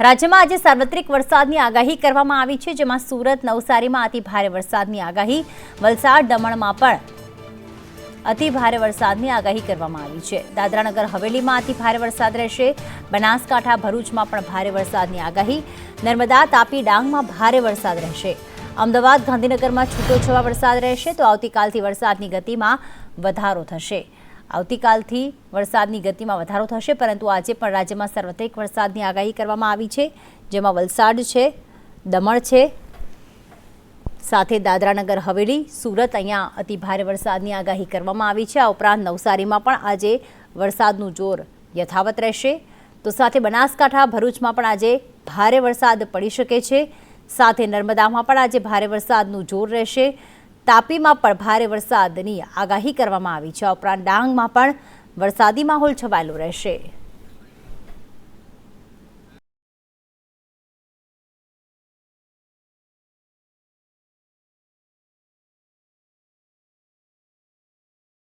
રાજ્યમાં આજે સાર્વત્રિક વરસાદની આગાહી કરવામાં આવી છે, જેમાં સુરત, નવસારીમાં અતિ ભારે વરસાદની આગાહી, વલસાડ, દમણમાં પણ અતિ ભારે વરસાદની આગાહી કરવામાં આવી છે. દાદરાનગર, હવેલીમાં અતિ ભારે વરસાદ રહેશે. બનાસકાંઠા, ભરૂચમાં પણ ભારે વરસાદની આગાહી. નર્મદા, તાપી, ડાંગમાં ભારે વરસાદ રહેશે. અમદાવાદ, ગાંધીનગરમાં છૂટોછવા વરસાદ રહેશે, તો આવતીકાલથી વરસાદની ગતિમાં વધારો થશે. આવતીકાલથી વરસાદની ગતિમાં વધારો થશે, પરંતુ આજે પણ રાજ્યમાં સાર્વત્રિક વરસાદની આગાહી કરવામાં આવી છે. જેમાં વલસાડ છે, દમણ છે, સાથે દાદરાનગર, હવેલી, સુરત અહીંયા અતિ ભારે વરસાદની આગાહી કરવામાં આવી છે. આ ઉપરાંત નવસારીમાં પણ આજે વરસાદનું જોર યથાવત રહેશે. તો સાથે બનાસકાંઠા, ભરૂચમાં પણ આજે ભારે વરસાદ પડી શકે છે. સાથે નર્મદામાં પણ આજે ભારે વરસાદનું જોર રહેશે. તાપીમાં પણ ભારે વરસાદની આગાહી કરવામાં આવી છે. ઉપરાંત ડાંગમાં પણ વરસાદી માહોલ છવાયેલો રહેશે.